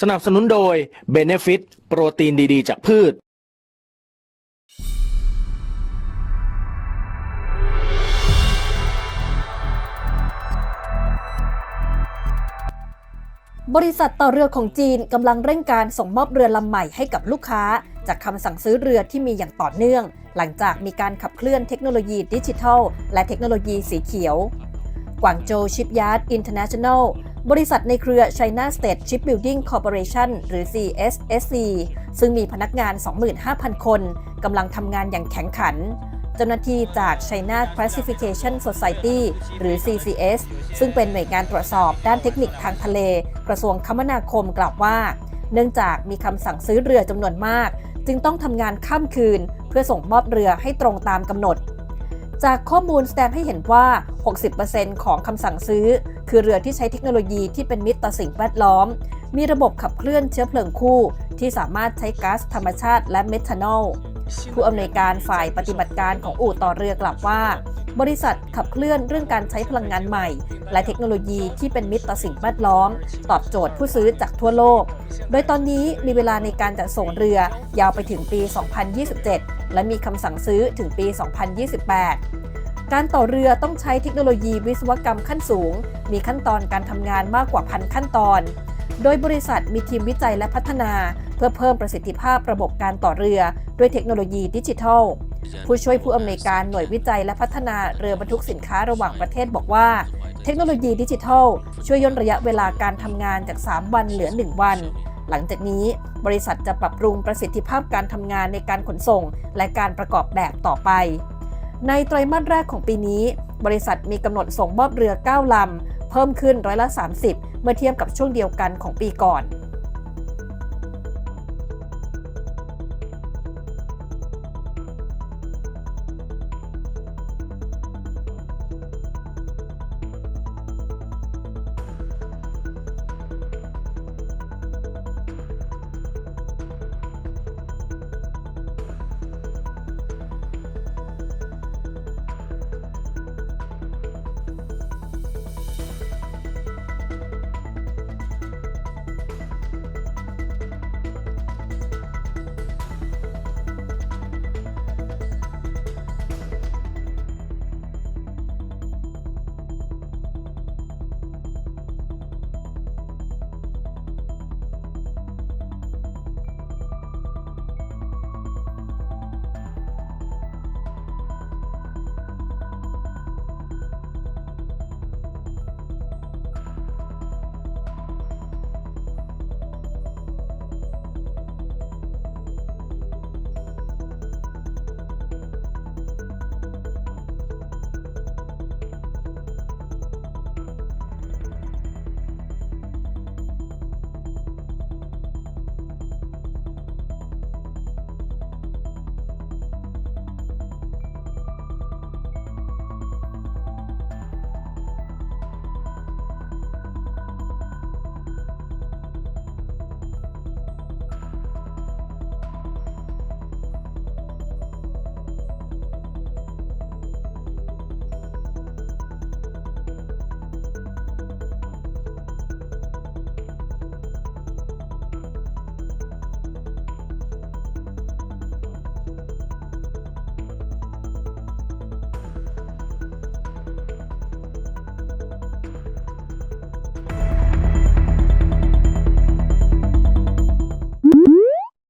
สนับสนุนโดย Benefit โปรตีนดีๆ จากพืช บริษัทต่อเรือของจีนกำลังเร่งการส่งมอบเรือลำใหม่ให้กับลูกค้า จากคำสั่งซื้อเรือที่มีอย่างต่อเนื่อง หลังจากมีการขับเคลื่อนเทคโนโลยีดิจิทัล และเทคโนโลยีสีเขียวกวางโจวชิปยาร์ดอินเตอร์เนชั่นแนล บริษัทในเครือ China State Shipbuilding Corporation หรือ CSSC ซึ่งมีพนักงาน 25,000 คนกำลังทำงานอย่างแข็งขัน เจ้าหน้าที่จาก China Classification Society หรือ CCS ซึ่งเป็นหน่วยงานตรวจสอบด้านเทคนิคทางทะเล กระทรวงคมนาคมกล่าวว่า เนื่องจากมีคำสั่งซื้อเรือจำนวนมาก จึงต้องทำงานข้ามคืน เพื่อส่งมอบเรือให้ตรงตามกำหนดจากข้อมูลแสดงให้เห็นว่า 60%ของคำสั่งซื้อ คือเรือที่ใช้เทคโนโลยีที่เป็นมิตรต่อสิ่งแวดล้อม มีระบบขับเคลื่อนเชื้อเพลิงคู่ ที่สามารถใช้ก๊าซธรรมชาติและเมทานอลผู้อำนวยการฝ่ายปฏิบัติการของอู่ต่อเรือกล่าวว่า บริษัทขับเคลื่อนเรื่องการใช้พลังงานใหม่ และเทคโนโลยีที่เป็นมิตรต่อสิ่งแวดล้อม ตอบโจทย์ผู้ซื้อจากทั่วโลก โดยตอนนี้มีเวลาในการจัดส่งเรือยาวไปถึงปี 2027 และมีคำสั่งซื้อถึงปี 2028 การต่อเรือต้องใช้เทคโนโลยีวิศวกรรมขั้นสูง มีขั้นตอนการทำงานมากกว่าพันขั้นตอน โดยบริษัทมีทีมวิจัยและพัฒนา เพื่อเพิ่มประสิทธิภาพระบบการต่อเรือ ด้วยเทคโนโลยีดิจิทัล ผู้ช่วยผู้อำนวยการหน่วยวิจัยและพัฒนาเรือบรรทุกสินค้าระหว่างประเทศบอกว่า เทคโนโลยีดิจิทัล ช่วยย่นระยะเวลาการทำงานจาก 3 วันเหลือ 1 วันหลังจากนี้บริษัทจะปรับปรุงประสิทธิภาพการทำงานในการขนส่ง และการประกอบแบบต่อไป ในไตรมาสแรกของปีนี้ บริษัทมีกำหนดส่งมอบเรือ 9 ลำ เพิ่มขึ้นร้อยละ 30 เมื่อเทียบกับช่วงเดียวกันของปีก่อน